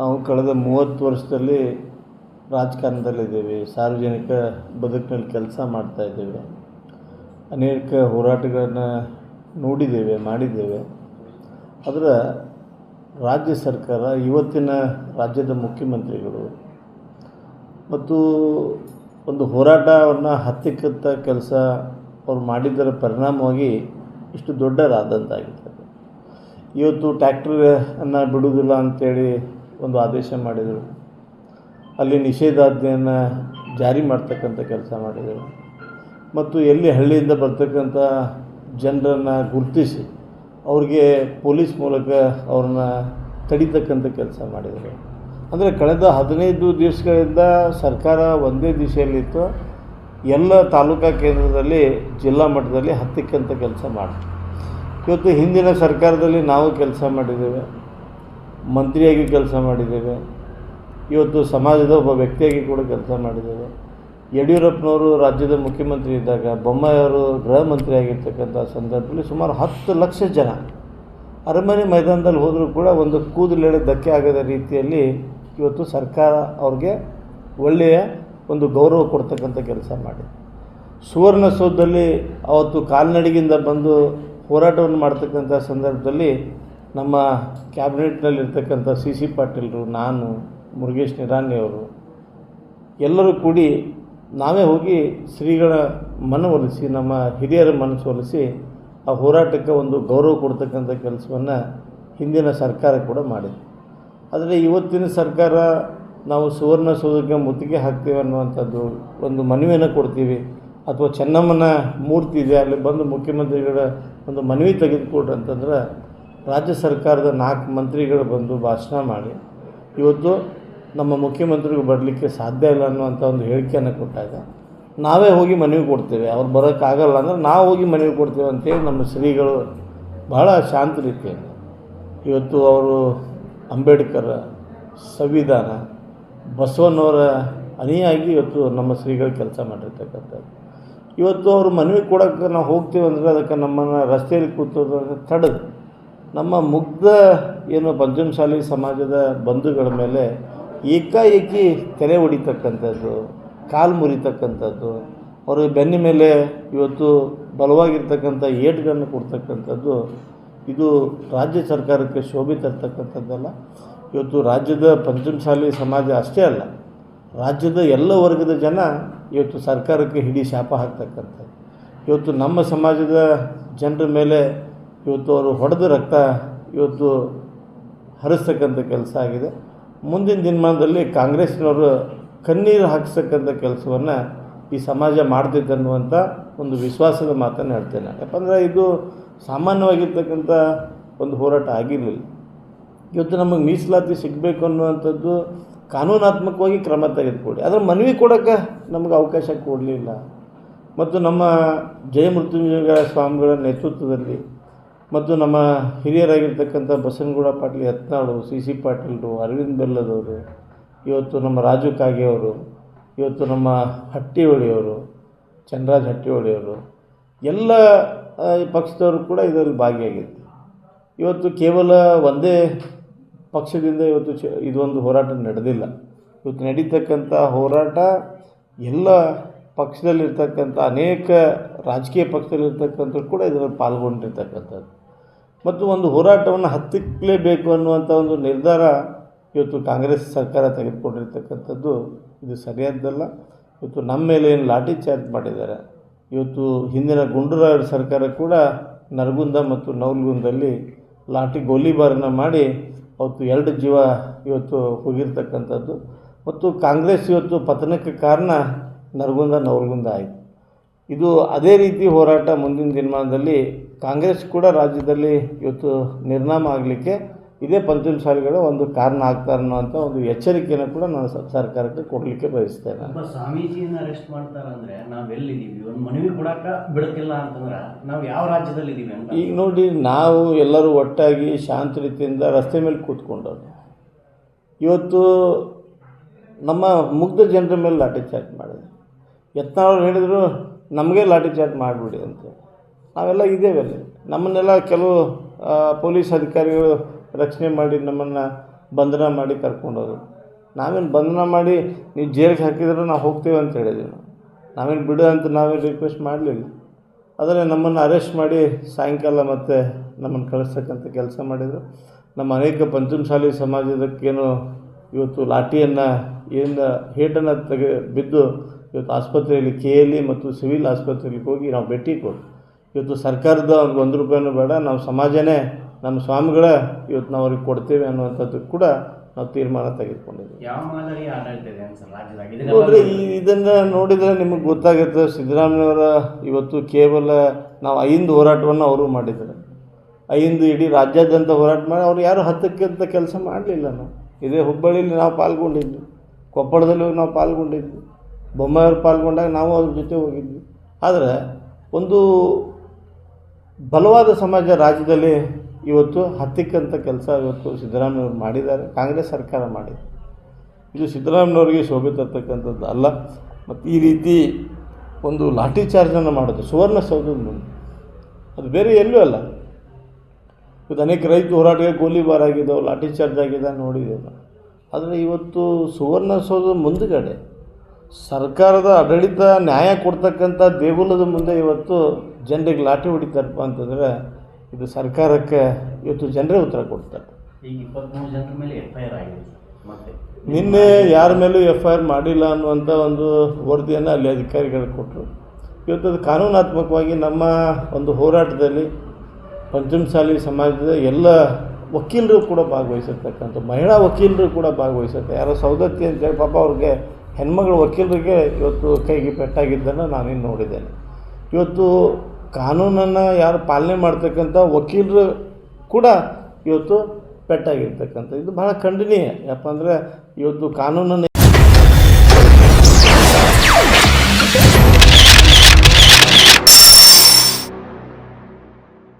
ನಾವು ಕಳೆದ ಮೂವತ್ತು ವರ್ಷದಲ್ಲಿ ರಾಜಕಾರಣದಲ್ಲಿದ್ದೇವೆ, ಸಾರ್ವಜನಿಕ ಬದುಕಿನಲ್ಲಿ ಕೆಲಸ ಮಾಡ್ತಾ ಇದ್ದೇವೆ, ಅನೇಕ ಹೋರಾಟಗಳನ್ನು ನೋಡಿದ್ದೇವೆ, ಮಾಡಿದ್ದೇವೆ. ಆದರೆ ರಾಜ್ಯ ಸರ್ಕಾರ, ಇವತ್ತಿನ ರಾಜ್ಯದ ಮುಖ್ಯಮಂತ್ರಿಗಳು ಮತ್ತು ಒಂದು ಹೋರಾಟವನ್ನು ಹತ್ತಿಕ್ಕಂಥ ಕೆಲಸ ಅವ್ರು ಮಾಡಿದ್ದರ ಪರಿಣಾಮವಾಗಿ ಇಷ್ಟು ದೊಡ್ಡದಾದಂತಾಗಿದೆ. ಇವತ್ತು ಟ್ಯಾಕ್ಟ್ರನ್ನು ಬಿಡುವುದಿಲ್ಲ ಅಂತೇಳಿ ಒಂದು ಆದೇಶ ಮಾಡಿದರು. ಅಲ್ಲಿ ನಿಷೇಧಾಜ್ಞೆಯನ್ನು ಜಾರಿ ಮಾಡ್ತಕ್ಕಂಥ ಕೆಲಸ ಮಾಡಿದರು. ಮತ್ತು ಎಲ್ಲಿ ಹಳ್ಳಿಯಿಂದ ಬರ್ತಕ್ಕಂಥ ಜನರನ್ನು ಗುರುತಿಸಿ ಅವ್ರಿಗೆ ಪೊಲೀಸ್ ಮೂಲಕ ಅವ್ರನ್ನ ತಡಿತಕ್ಕಂಥ ಕೆಲಸ ಮಾಡಿದರು. ಅಂದರೆ ಕಳೆದ ಹದಿನೈದು ದಿವಸಗಳಿಂದ ಸರ್ಕಾರ ಒಂದೇ ದಿಶೆಯಲ್ಲಿತ್ತು ಎಲ್ಲ ತಾಲೂಕಾ ಕೇಂದ್ರದಲ್ಲಿ, ಜಿಲ್ಲಾ ಮಟ್ಟದಲ್ಲಿ ಹತ್ತಿಕ್ಕಂಥ ಕೆಲಸ ಮಾಡಿ ಇವತ್ತು ಹಿಂದಿನ ಸರ್ಕಾರದಲ್ಲಿ ನಾವು ಕೆಲಸ ಮಾಡಿದ್ದೇವೆ. ಮಂತ್ರಿಯಾಗಿ ಕೆಲಸ ಮಾಡಿದ್ದೇವೆ. ಇವತ್ತು ಸಮಾಜದ ಒಬ್ಬ ವ್ಯಕ್ತಿಯಾಗಿ ಕೂಡ ಕೆಲಸ ಮಾಡಿದ್ದೇವೆ. ಯಡಿಯೂರಪ್ಪನವರು ರಾಜ್ಯದ ಮುಖ್ಯಮಂತ್ರಿ ಇದ್ದಾಗ ಬೊಮ್ಮಾಯಿಯವರು ಗೃಹ ಮಂತ್ರಿ ಆಗಿರ್ತಕ್ಕಂಥ ಸಂದರ್ಭದಲ್ಲಿ ಸುಮಾರು ಹತ್ತು ಲಕ್ಷ ಜನ ಅರಮನೆ ಮೈದಾನದಲ್ಲಿ ಹೋದರೂ ಕೂಡ ಒಂದು ಕೂದಲೆಳೆ ಧಕ್ಕೆ ಆಗದ ರೀತಿಯಲ್ಲಿ ಇವತ್ತು ಸರ್ಕಾರ ಅವ್ರಿಗೆ ಒಳ್ಳೆಯ ಒಂದು ಗೌರವ ಕೊಡ್ತಕ್ಕಂಥ ಕೆಲಸ ಮಾಡಿ ಸುವರ್ಣಸೌಧದಲ್ಲಿ ಅವತ್ತು ಕಾಲ್ನಡಿಗಿಂದ ಬಂದು ಹೋರಾಟವನ್ನು ಮಾಡ್ತಕ್ಕಂಥ ಸಂದರ್ಭದಲ್ಲಿ ನಮ್ಮ ಕ್ಯಾಬಿನೆಟ್ನಲ್ಲಿರ್ತಕ್ಕಂಥ ಸಿ ಸಿ ಪಾಟೀಲರು, ನಾನು, ಮುರುಗೇಶ್ ನಿರಾಣಿಯವರು ಎಲ್ಲರೂ ಕೂಡಿ ನಾವೇ ಹೋಗಿ ಶ್ರೀಗಳ ಮನವೊಲಿಸಿ ನಮ್ಮ ಹಿರಿಯರ ಮನಸ್ಸೊಲಿಸಿ ಆ ಹೋರಾಟಕ್ಕೆ ಒಂದು ಗೌರವ ಕೊಡ್ತಕ್ಕಂಥ ಕೆಲಸವನ್ನು ಹಿಂದಿನ ಸರ್ಕಾರ ಕೂಡ ಮಾಡಿದೆ. ಆದರೆ ಇವತ್ತಿನ ಸರ್ಕಾರ ನಾವು ಸುವರ್ಣಸೌಧಕ್ಕೆ ಮುತ್ತಿಗೆ ಹಾಕ್ತೇವೆ ಅನ್ನುವಂಥದ್ದು ಒಂದು ಮನವಿಯನ್ನು ಕೊಡ್ತೀವಿ. ಅಥವಾ ಚೆನ್ನಮ್ಮನ ಮೂರ್ತಿ ಇದೆ, ಅಲ್ಲಿ ಬಂದು ಮುಖ್ಯಮಂತ್ರಿಗಳ ಒಂದು ಮನವಿ ತೆಗೆದುಕೊಡ್ರಿ ಅಂತಂದ್ರೆ ರಾಜ್ಯ ಸರ್ಕಾರದ ನಾಲ್ಕು ಮಂತ್ರಿಗಳು ಬಂದು ಭಾಷಣ ಮಾಡಿ, ಇವತ್ತು ನಮ್ಮ ಮುಖ್ಯಮಂತ್ರಿಗಳು ಬರಲಿಕ್ಕೆ ಸಾಧ್ಯ ಇಲ್ಲ ಅನ್ನುವಂಥ ಒಂದು ಹೇಳಿಕೆಯನ್ನು ಕೊಟ್ಟಾಗ, ನಾವೇ ಹೋಗಿ ಮನವಿ ಕೊಡ್ತೇವೆ, ಅವ್ರು ಬರೋಕ್ಕಾಗಲ್ಲ ಅಂದ್ರೆ ನಾವು ಹೋಗಿ ಮನವಿ ಕೊಡ್ತೇವೆ ಅಂತೇಳಿ ನಮ್ಮ ಶ್ರೀಗಳು ಬಹಳ ಶಾಂತ ರೀತಿಯಲ್ಲಿ ಇವತ್ತು ಅವರು ಅಂಬೇಡ್ಕರ್ ಸಂವಿಧಾನ, ಬಸವಣ್ಣವರ ಅನಿಯಾಗಿ ಇವತ್ತು ನಮ್ಮ ಶ್ರೀಗಳು ಕೆಲಸ ಮಾಡಿರ್ತಕ್ಕಂಥದ್ದು. ಇವತ್ತು ಅವರು ಮನವಿ ಕೊಡೋಕ್ಕೆ ನಾವು ಹೋಗ್ತೀವಿ ಅಂದರೆ ಅದಕ್ಕೆ ನಮ್ಮನ್ನು ರಸ್ತೆಯಲ್ಲಿ ಕೂತೋದ್ರೆ ತಡೆದು. ನಮ್ಮ ಮುಗ್ಧ ಏನು ಪಂಚಮಸಾಲಿ ಸಮಾಜದ ಬಂಧುಗಳ ಮೇಲೆ ಏಕಾಏಕಿ ತೆರೆ ಹೊಡಿತಕ್ಕಂಥದ್ದು, ಕಾಲು ಮುರಿತಕ್ಕಂಥದ್ದು, ಅವರು ಬೆನ್ನ ಮೇಲೆ ಇವತ್ತು ಬಲವಾಗಿರ್ತಕ್ಕಂಥ ಏಟ್ಗಳನ್ನು ಕೊಡ್ತಕ್ಕಂಥದ್ದು, ಇದು ರಾಜ್ಯ ಸರ್ಕಾರಕ್ಕೆ ಶೋಭೆ ತರ್ತಕ್ಕಂಥದ್ದಲ್ಲ. ಇವತ್ತು ರಾಜ್ಯದ ಪಂಚಮಸಾಲಿ ಸಮಾಜ ಅಷ್ಟೇ ಅಲ್ಲ, ರಾಜ್ಯದ ಎಲ್ಲ ವರ್ಗದ ಜನ ಇವತ್ತು ಸರ್ಕಾರಕ್ಕೆ ಹಿಡಿ ಶಾಪ ಹಾಕ್ತಕ್ಕಂಥದ್ದು. ಇವತ್ತು ನಮ್ಮ ಸಮಾಜದ ಜನರ ಮೇಲೆ ಇವತ್ತು ಅವರು ಹೊಡೆದ ರಕ್ತ ಇವತ್ತು ಹರಿಸ್ತಕ್ಕಂಥ ಕೆಲಸ ಆಗಿದೆ. ಮುಂದಿನ ದಿನಮಾನದಲ್ಲಿ ಕಾಂಗ್ರೆಸ್ನವರು ಕಣ್ಣೀರು ಹಾಕಿಸ್ತಕ್ಕಂಥ ಕೆಲಸವನ್ನು ಈ ಸಮಾಜ ಮಾಡ್ತೈತೆ ಅನ್ನುವಂಥ ಒಂದು ವಿಶ್ವಾಸದ ಮಾತನ್ನು ಹೇಳ್ತೇನೆ ಯಾಕಂದರೆ ಇದು ಸಾಮಾನ್ಯವಾಗಿರ್ತಕ್ಕಂಥ ಒಂದು ಹೋರಾಟ ಆಗಿರಲಿಲ್ಲ. ಇವತ್ತು ನಮಗೆ ಮೀಸಲಾತಿ ಸಿಗಬೇಕು ಅನ್ನುವಂಥದ್ದು ಕಾನೂನಾತ್ಮಕವಾಗಿ ಕ್ರಮ ತೆಗೆದುಕೊಡಿ ಅದರ ಮನವಿ ಕೊಡೋಕ್ಕೆ ನಮಗೆ ಅವಕಾಶ ಕೊಡಲಿಲ್ಲ. ಮತ್ತು ನಮ್ಮ ಜಯಮೃತ್ಯುಂಜಯ ಸ್ವಾಮಿಗಳ ನೇತೃತ್ವದಲ್ಲಿ ಮತ್ತು ನಮ್ಮ ಹಿರಿಯರಾಗಿರ್ತಕ್ಕಂಥ ಬಸನಗೌಡ ಪಾಟೀಲ್ ಯತ್ನಾಳು, ಸಿ ಸಿ ಪಾಟೀಲರು, ಅರವಿಂದ್ ಬೆಲ್ಲದವರು, ಇವತ್ತು ನಮ್ಮ ರಾಜು ಕಾಗೆಯವರು, ಇವತ್ತು ನಮ್ಮ ಹಟ್ಟಿಹೊಳಿಯವರು ಚಂದ್ರರಾಜ್ ಹಟ್ಟಿಹೊಳಿಯವರು, ಎಲ್ಲ ಪಕ್ಷದವರು ಕೂಡ ಇದರಲ್ಲಿ ಭಾಗಿಯಾಗಿತ್ತು ಇವತ್ತು ಕೇವಲ ಒಂದೇ ಪಕ್ಷದಿಂದ ಇವತ್ತು ಚ, ಇದೊಂದು ಹೋರಾಟ ನಡೆದಿಲ್ಲ. ಇವತ್ತು ನಡೀತಕ್ಕಂಥ ಹೋರಾಟ ಎಲ್ಲ ಪಕ್ಷದಲ್ಲಿರ್ತಕ್ಕಂಥ ಅನೇಕ ರಾಜಕೀಯ ಪಕ್ಷದಲ್ಲಿರ್ತಕ್ಕಂಥವ್ರು ಕೂಡ ಇದರಲ್ಲಿ ಪಾಲ್ಗೊಂಡಿರ್ತಕ್ಕಂಥದ್ದು. ಮತ್ತು ಒಂದು ಹೋರಾಟವನ್ನು ಹತ್ತಿಕ್ಕಲೇಬೇಕು ಅನ್ನುವಂಥ ಒಂದು ನಿರ್ಧಾರ ಇವತ್ತು ಕಾಂಗ್ರೆಸ್ ಸರ್ಕಾರ ತೆಗೆದುಕೊಂಡಿರ್ತಕ್ಕಂಥದ್ದು ಇದು ಸರಿಯಾದ್ದಲ್ಲ. ಇವತ್ತು ನಮ್ಮ ಮೇಲೆ ಏನು ಲಾಠಿ ಚಾರ್ಜ್ ಮಾಡಿದ್ದಾರೆ. ಇವತ್ತು ಹಿಂದಿನ ಗುಂಡೂರಾವ್ ಸರ್ಕಾರ ಕೂಡ ನರಗುಂದ ಮತ್ತು ನೌಲ್ಗುಂದಲ್ಲಿ ಲಾಠಿ ಗೋಲಿಬಾರನ್ನು ಮಾಡಿ ಅವತ್ತು ಎರಡು ಜೀವ ಇವತ್ತು ಹೋಗಿರ್ತಕ್ಕಂಥದ್ದು. ಮತ್ತು ಕಾಂಗ್ರೆಸ್ ಇವತ್ತು ಪತನಕ್ಕೆ ಕಾರಣ ನರಗುಂದ ನವಲ್ಗುಂದ ಆಯಿತು. ಇದು ಅದೇ ರೀತಿ ಹೋರಾಟ ಮುಂದಿನ ದಿನಮಾನದಲ್ಲಿ ಕಾಂಗ್ರೆಸ್ ಕೂಡ ರಾಜ್ಯದಲ್ಲಿ ಇವತ್ತು ನಿರ್ನಾಮ ಆಗಲಿಕ್ಕೆ ಇದೇ ಪಂಚಮಸಾಲಿಗಳ ಒಂದು ಕಾರಣ ಆಗ್ತಾರೆ ಅನ್ನೋಂಥ ಒಂದು ಎಚ್ಚರಿಕೆಯನ್ನು ಕೂಡ ನಾನು ಸರ್ಕಾರಕ್ಕೆ ಕೊಡಲಿಕ್ಕೆ ಬಯಸ್ತೇನೆ. ಒಬ್ಬ ಸ್ವಾಮೀಜಿಯನ್ನ ಅರೆಸ್ಟ್ ಮಾಡ್ತಾರಂದ್ರೆ ನಾವೆಲ್ಲಿದ್ದೀವಿ ಒಂದು ಮನವಿ ಕೊಡಾಕ ಬಿಡುತ್ತಿಲ್ಲ ಅಂತಂದ್ರೆ ನಾವು ಯಾವ ರಾಜ್ಯದಲ್ಲಿ ಇದ್ದೀವಿ ಅಂತ? ಈಗ ನೋಡಿ ನಾವು ಎಲ್ಲರೂ ಒಟ್ಟಾಗಿ ಶಾಂತ ರೀತಿಯಿಂದ ರಸ್ತೆ ಮೇಲೆ ಕೂತ್ಕೊಂಡವ್ರು. ಇವತ್ತು ನಮ್ಮ ಮುಗ್ಧ ಜನರ ಮೇಲೆ ಲಾಠಿ ಚಾರ್ಜ್ ಮಾಡಿದೆ ಯತ್ನಾಳವ್ರು ಹೇಳಿದರು ನಮಗೆ ಲಾಠಿ ಚಾರ್ಜ್ ಮಾಡಿಬಿಡಿ ಅಂತ. ನಾವೆಲ್ಲ ಇದ್ದೇವೆ ಅಲ್ಲಿ. ನಮ್ಮನ್ನೆಲ್ಲ ಕೆಲವು ಪೊಲೀಸ್ ಅಧಿಕಾರಿಗಳು ರಕ್ಷಣೆ ಮಾಡಿ ನಮ್ಮನ್ನು ಬಂಧನ ಮಾಡಿ ಕರ್ಕೊಂಡೋದು ನಾವೇನು ಬಂಧನ ಮಾಡಿ ನೀವು ಜೈಲಿಗೆ ಹಾಕಿದ್ರೆ ನಾವು ಹೋಗ್ತೇವೆ ಅಂತ ಹೇಳಿದ್ವಿ ನಾವು. ನಾವೇನು ಬಿಡು ಅಂತ ನಾವೇನು ರಿಕ್ವೆಸ್ಟ್ ಮಾಡಲಿಲ್ಲ. ಆದರೆ ನಮ್ಮನ್ನು ಅರೆಸ್ಟ್ ಮಾಡಿ ಸಾಯಂಕಾಲ ಮತ್ತೆ ನಮ್ಮನ್ನು ಕಳಿಸ್ತಕ್ಕಂಥ ಕೆಲಸ ಮಾಡಿದರು. ನಮ್ಮ ಅನೇಕ ಪಂಚಮಶಾಲಿ ಸಮಾಜದಕ್ಕೇನು ಇವತ್ತು ಲಾಠಿಯನ್ನು ಏನು ಹೇಟನ್ನು ತೆಗೆ, ಬಿದ್ದು ಇವತ್ತು ಆಸ್ಪತ್ರೆಯಲ್ಲಿ ಕೆ ಎಲ್ ಇ ಮತ್ತು ಸಿವಿಲ್ ಆಸ್ಪತ್ರೆಗೆ ಹೋಗಿ ನಾವು ಭೇಟಿ ಕೊಟ್ಟು ಇವತ್ತು ಸರ್ಕಾರದ ಅವ್ರಿಗೆ ಒಂದು ರೂಪಾಯಿನೂ ಬೇಡ ನಾವು ಸಮಾಜನೇ ನಮ್ಮ ಸ್ವಾಮಿಗಳೇ ಇವತ್ತು ನಾವು ಅವ್ರಿಗೆ ಕೊಡ್ತೇವೆ ಅನ್ನುವಂಥದ್ದು ಕೂಡ ನಾವು ತೀರ್ಮಾನ ತೆಗೆದುಕೊಂಡಿದ್ದೀವಿ. ನೋಡ್ರಿ ಈ ಇದನ್ನು ನೋಡಿದರೆ ನಿಮಗೆ ಗೊತ್ತಾಗುತ್ತೆ ಸಿದ್ದರಾಮಯ್ಯವರ ಇವತ್ತು ಕೇವಲ ನಾವು ಐದು ಹೋರಾಟವನ್ನು ಅವರು ಮಾಡಿದ್ದಾರೆ. ಐದು ಇಡೀ ರಾಜ್ಯಾದ್ಯಂತ ಹೋರಾಟ ಮಾಡಿ ಅವ್ರು ಯಾರು ಹತ್ತಕ್ಕಿಂತ ಕೆಲಸ ಮಾಡಲಿಲ್ಲ ನಾವು. ಇದೇ ಹುಬ್ಬಳ್ಳಿಯಲ್ಲಿ ನಾವು ಪಾಲ್ಗೊಂಡಿದ್ವಿ ಕೊಪ್ಪಳದಲ್ಲಿ ಹೋಗಿ ನಾವು ಪಾಲ್ಗೊಂಡಿದ್ವಿ ಬೊಮ್ಮಾಯವ್ರು ಪಾಲ್ಗೊಂಡಾಗ ನಾವು ಅವ್ರ ಜೊತೆ ಹೋಗಿದ್ವಿ. ಆದರೆ ಒಂದು ಬಲವಾದ ಸಮಾಜ ರಾಜ್ಯದಲ್ಲಿ ಇವತ್ತು ಹತ್ತಿಕ್ಕಂಥ ಕೆಲಸ ಇವತ್ತು ಸಿದ್ದರಾಮಯ್ಯವ್ರು ಮಾಡಿದ್ದಾರೆ. ಕಾಂಗ್ರೆಸ್ ಸರ್ಕಾರ ಮಾಡಿದೆ. ಇದು ಸಿದ್ದರಾಮಯ್ಯವ್ರಿಗೆ ಶೋಭೆ ತರ್ತಕ್ಕಂಥದ್ದು ಅಲ್ಲ. ಮತ್ತು ಈ ರೀತಿ ಒಂದು ಲಾಠಿ ಚಾರ್ಜನ್ನು ಮಾಡೋದು ಸುವರ್ಣಸೌಧದ ಮುಂದೆ. ಅದು ಬೇರೆ ಎಲ್ಲೂ ಅಲ್ಲ. ಇವತ್ತು ಅನೇಕ ರೈತ ಹೋರಾಟಕ್ಕೆ ಗೋಲಿಬಾರ್ ಆಗಿದ್ದಾವೆ ಲಾಠಿ ಚಾರ್ಜ್ ಆಗಿದೆ ನೋಡಿದ್ದೇವೆ ಆದರೆ ಇವತ್ತು ಸುವರ್ಣಸೌಧದ ಮುಂದುಗಡೆ ಸರ್ಕಾರದ ಆಡಳಿತ ನ್ಯಾಯ ಕೊಡ್ತಕ್ಕಂಥ ದೇಗುಲದ ಮುಂದೆ ಇವತ್ತು ಜನರಿಗೆ ಲಾಠಿ ಹೊಡಿತಾರಪ್ಪ ಅಂತಂದ್ರೆ ಇದು ಸರ್ಕಾರಕ್ಕೆ ಇವತ್ತು ಜನರೇ ಉತ್ತರ ಕೊಡ್ತಾರೆ. ಈಗ ಇಪ್ಪತ್ಮೂರು ಜನರ ಮೇಲೆ ಎಫ್ ಐ ಆರ್ ಆಗಿದೆ ಮತ್ತೆ. ನಿನ್ನೆ ಯಾರ ಮೇಲೂ ಎಫ್ ಐ ಆರ್ ಮಾಡಿಲ್ಲ ಅನ್ನುವಂಥ ಒಂದು ವರದಿಯನ್ನು ಅಲ್ಲಿ ಅಧಿಕಾರಿಗಳು ಕೊಟ್ಟರು ಇವತ್ತು ಅದು ಕಾನೂನಾತ್ಮಕವಾಗಿ ನಮ್ಮ ಒಂದು ಹೋರಾಟದಲ್ಲಿ ಪಂಚಮಸಾಲಿ ಸಮಾಜದ ಎಲ್ಲ ವಕೀಲರು ಕೂಡ ಭಾಗವಹಿಸಿರ್ತಕ್ಕಂಥ ಮಹಿಳಾ ವಕೀಲರು ಕೂಡ ಭಾಗವಹಿಸುತ್ತೆ ಯಾರೋ ಸೌದತ್ತಿ ಅಂತೇಳಿ ಪಾಪ ಅವ್ರಿಗೆ ಹೆಣ್ಮಗಳು ವಕೀಲರಿಗೆ ಇವತ್ತು ಕೈಗೆ ಪೆಟ್ಟಾಗಿದ್ದನ್ನು ನಾನೇನು ನೋಡಿದ್ದೇನೆ. ಇವತ್ತು ಕಾನೂನನ್ನು ಯಾರು ಪಾಲನೆ ಮಾಡ್ತಕ್ಕಂಥ ವಕೀಲರು ಕೂಡ ಇವತ್ತು ಪೆಟ್ಟಾಗಿರ್ತಕ್ಕಂಥ ಇದು ಬಹಳ ಖಂಡನೀಯ. ಯಾಕಂದರೆ ಇವತ್ತು ಕಾನೂನನ್ನು